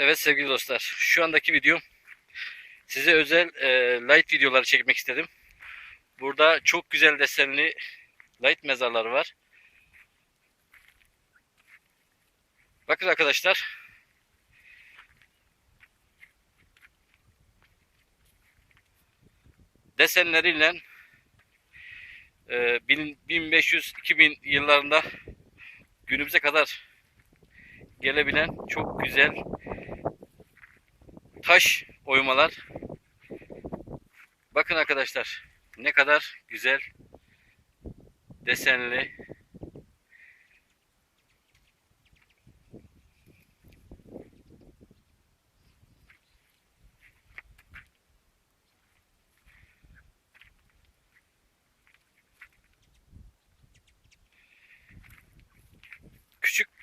Evet sevgili dostlar, şu andaki videom size özel e, light videoları çekmek istedim. Burada çok güzel desenli light mezarları var. Bakın arkadaşlar. Desenleriyle e, 1500-2000 yıllarında günümüze kadar gelebilen çok güzel taş oymalar. Bakın arkadaşlar ne kadar güzel desenli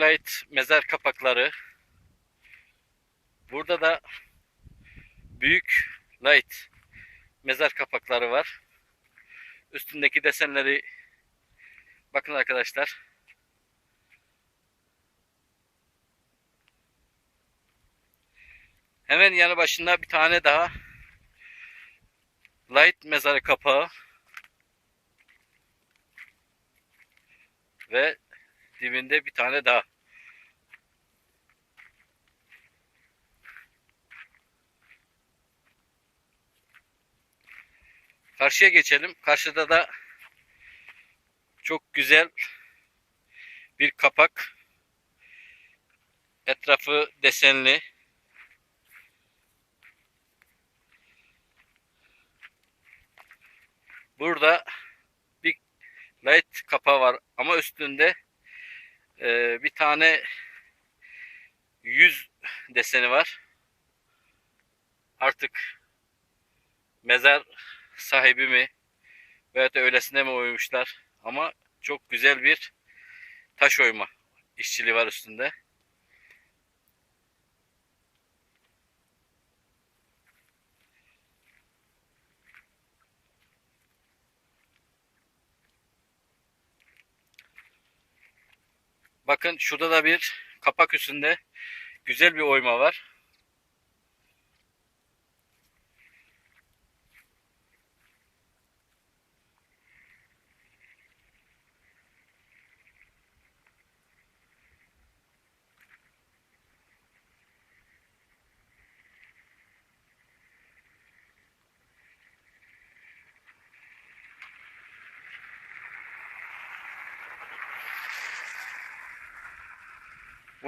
light mezar kapakları. Burada da büyük light mezar kapakları var. Üstündeki desenleri bakın arkadaşlar. Hemen yanı başında bir tane daha light mezarı kapağı ve dibinde bir tane daha. Karşıya geçelim. Karşıda da çok güzel bir kapak. Etrafı desenli. Burada bir light kapağı var ama üstünde e, bir tane yüz deseni var. Artık mezar sahibi mi veya da öylesine mi oymuşlar ama çok güzel bir taş oyma işçiliği var üstünde. Bakın şurada da bir kapak üstünde güzel bir oyma var.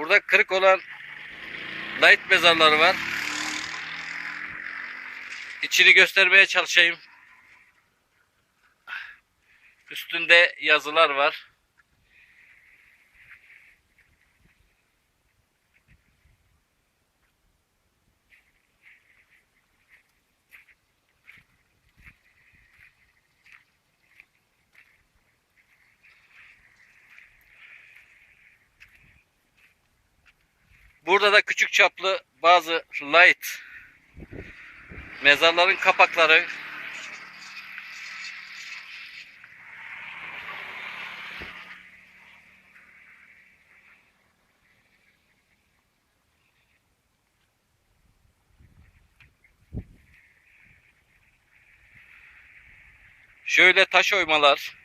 Burada kırık olan light mezarları var. İçini göstermeye çalışayım. Üstünde yazılar var. Burada da küçük çaplı bazı light mezarların kapakları Şöyle taş oymalar.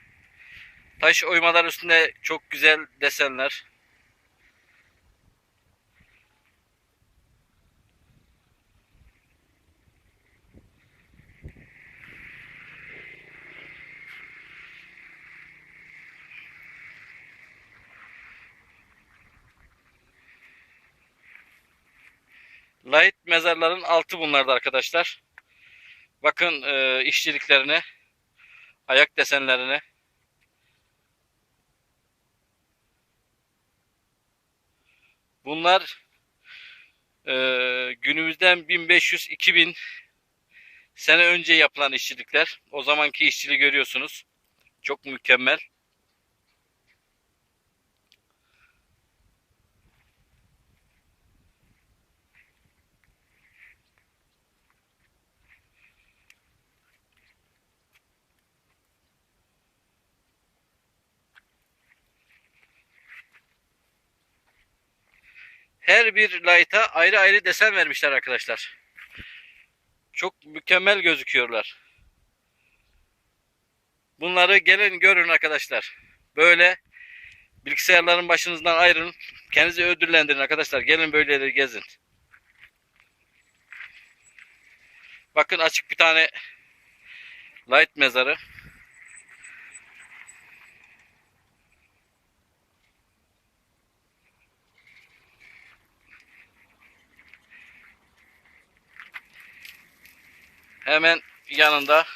Taş oymalar üstünde çok güzel desenler. Light mezarların altı bunlardı arkadaşlar. Bakın e, işçiliklerine, ayak desenlerine. Bunlar e, günümüzden 1500-2000 sene önce yapılan işçilikler. O zamanki işçiliği görüyorsunuz. Çok mükemmel. Her bir light'a ayrı ayrı desen vermişler arkadaşlar. Çok mükemmel gözüküyorlar. Bunları gelin görün arkadaşlar. Böyle bilgisayarların başınızdan ayrılın. Kendinizi ödüllendirin arkadaşlar. Gelin böyle yerleri gezin. Bakın açık bir tane light mezarı. Hemen yanında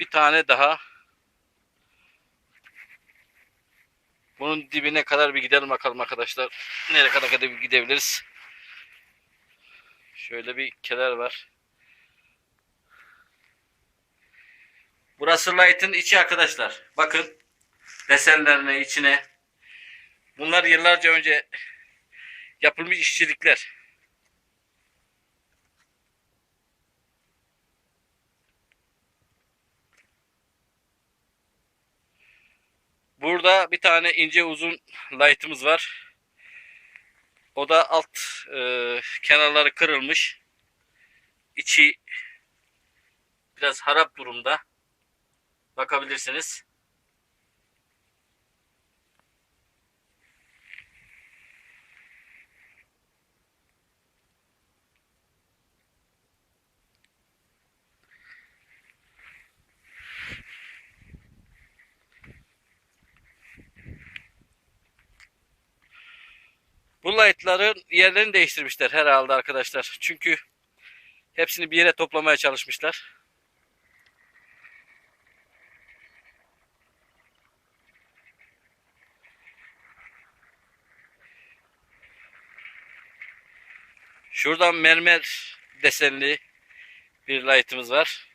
bir tane daha. Bunun dibine kadar bir gidelim bakalım arkadaşlar. Nereye kadar kadar gidebiliriz. Şöyle bir keler var. Burası light'ın içi arkadaşlar. Bakın desenlerine içine. Bunlar yıllarca önce yapılmış işçilikler. Burada bir tane ince uzun light'ımız var. O da alt e, kenarları kırılmış. İçi biraz harap durumda. Bakabilirsiniz. Bu light'ların yerlerini değiştirmişler herhalde arkadaşlar. Çünkü hepsini bir yere toplamaya çalışmışlar. Şuradan mermer desenli bir light'ımız var.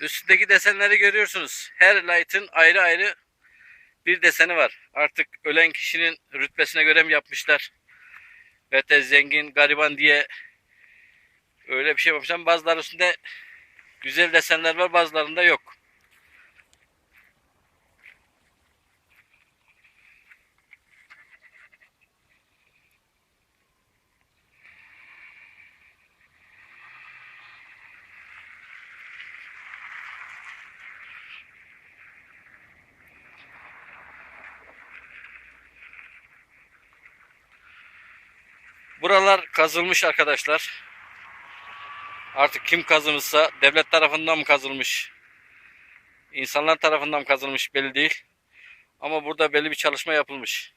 Üstündeki desenleri görüyorsunuz. Her light'ın ayrı ayrı bir deseni var. Artık ölen kişinin rütbesine göre mi yapmışlar? Ve zengin, gariban diye öyle bir şey yapmışlar. Bazıları üstünde güzel desenler var, bazılarında yok. Buralar kazılmış arkadaşlar. Artık kim kazımışsa devlet tarafından mı kazılmış, insanlar tarafından mı kazılmış belli değil. Ama burada belli bir çalışma yapılmış.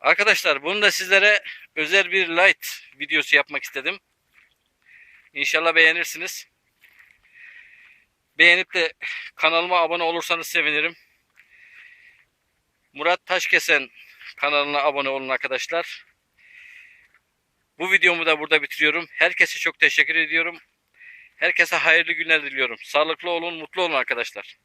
Arkadaşlar bunu da sizlere özel bir light videosu yapmak istedim. İnşallah beğenirsiniz. Beğenip de kanalıma abone olursanız sevinirim. Murat Taşkesen kanalına abone olun arkadaşlar. Bu videomu da burada bitiriyorum. Herkese çok teşekkür ediyorum. Herkese hayırlı günler diliyorum. Sağlıklı olun, mutlu olun arkadaşlar.